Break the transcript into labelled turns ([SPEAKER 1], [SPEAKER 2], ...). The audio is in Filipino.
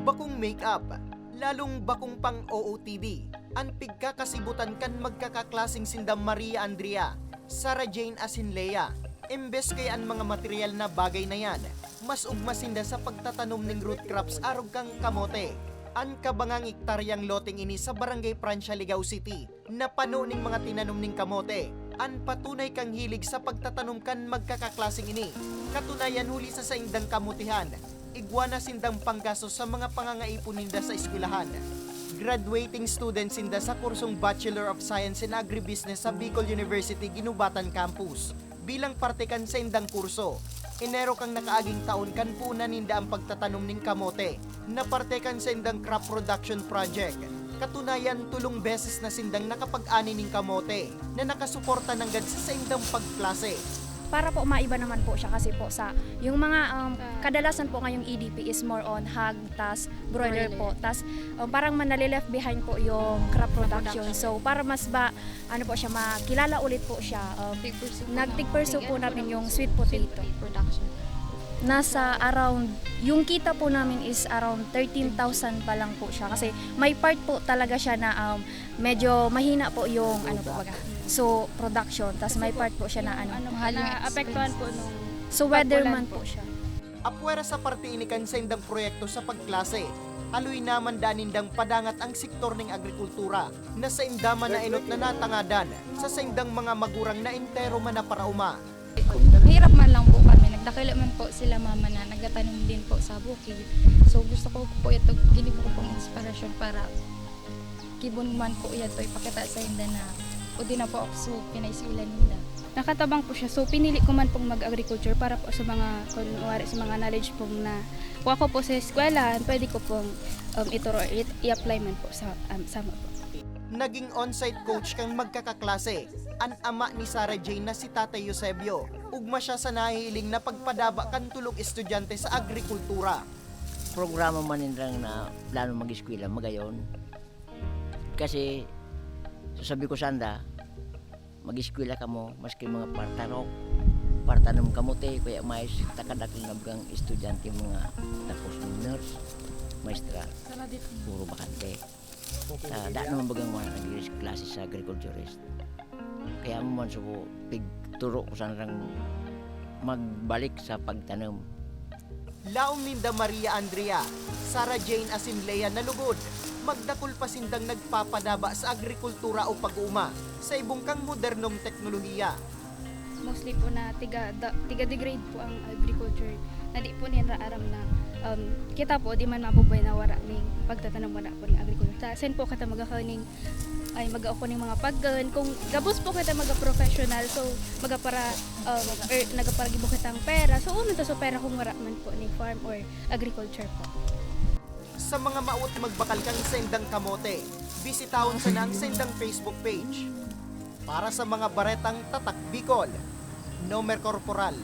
[SPEAKER 1] Bakong makeup, lalong bakong pang OOTD, ang pigkakasibutan kan magkakaklasing sinda Maria Andrea, Sarah Jane Asinlea. Imbes kay ang mga material na bagay na yan, mas ugmasinda sa pagtatanom ng root crops arog kang kamote. Ang kabangang iktaryang loteng ini sa Barangay Prancia, Ligao City, na pano ning mga tinanom ning kamote. An patunay kang hilig sa pagtatanom kan magkakaklasing ini. Katunayan huli sa saindang kamutihan, igwana sindang panggaso sa mga pangangaipon ninda sa eskwelahan. Graduating students sinda sa kursong Bachelor of Science in Agribusiness sa Bicol University Ginubatan Campus. Bilang parte kan sa indang kurso, Enero kang nakaaging taon kan puna ninda ang pagtatanom ning kamote na parte kan sa indang crop production project. Katunayan, tulong beses na sindang nakapag-ani ning kamote na nakasuporta ng gad sa indang pagklase.
[SPEAKER 2] Para po maiba naman po siya kasi po sa yung mga um, kadalasan po ngayong EDP is more on hog tas broiler po. Tas um, parang manali left behind po yung crop production. so para mas ba ano po siya makilala ulit po siya um, nagtig-pursue po namin yung sweet potato.
[SPEAKER 3] Production.
[SPEAKER 2] nasa around yung kita po namin is around 13,000 pa lang po siya. Kasi may part po talaga siya na um, medyo mahina po yung ano po baga so production tas may part po siya na ano
[SPEAKER 3] Ano,
[SPEAKER 2] mahal yung
[SPEAKER 3] na-apektuhan po nung
[SPEAKER 2] So weatherman po siya.
[SPEAKER 1] Apwera sa parte inikan sa indang proyekto sa pagklase. Aloy naman danindang padangat ang sektor ng agrikultura na sa indaman na inot na natangadan sa saindang mga magurang na entero man na parauma.
[SPEAKER 3] Hirap man lang po kami. Nagdakila man po sila mama na nagatanim din po sa bukid. So gusto ko po ito, gini ko pong inspirasyon para kibon man po ito ipakita sa inda na o di na po ako so pinaisilan nila.
[SPEAKER 4] nakatabang po siya. So, pinili ko man pong mag-agriculture para po sa mga, kunwari, sa mga knowledge pong na kuha ko po sa eskwela, pwede ko pong um, ituro, i-apply man po sa, um, sa po.
[SPEAKER 1] Naging on-site coach kang magkakaklase. An ama ni Sarah Jane na si Tatay Eusebio. Ugma siya sa nahihiling na pagpadaba kan tulog estudyante sa agrikultura.
[SPEAKER 5] programa man nindang na plano mag-eskwela magayon. Kasi sasabi ko sanda, mag-eskwela ka mo, maski mga partarok, partanong kamote, kaya may takadakil na bagang estudyante mga tapos ng nurse, maestra, puro bakante. Uh, da naman bagang mga nag klase sa agriculturist. Kaya mo man subo, pig turo ko saan rang magbalik sa pagtanom.
[SPEAKER 1] Laom ninda Maria Andrea, Sarah Jane Asinlea na lugod. Magdakol pa sindang nagpapadaba sa agrikultura o pag-uuma sa ibong kang modernong teknolohiya.
[SPEAKER 4] Mostly po na tiga, da, tiga degrade po ang agriculture. Na di po nila aram na um, kita po, di man mabubuhay na wara ning pagtatanong wala po ng agriculture. Sen po kata magakaning ay mag ako ning mga paggan kung gabos po kita maga professional so maga para um, er, nagapara gibo kitang pera so uno to so pera kung wara man po ni farm or agriculture po
[SPEAKER 1] Sa mga maut magbakal kang sendang kamote, bisitahon sa nang sendang Facebook page. Para sa mga baretang tatak Bicol, Nomer Corporal,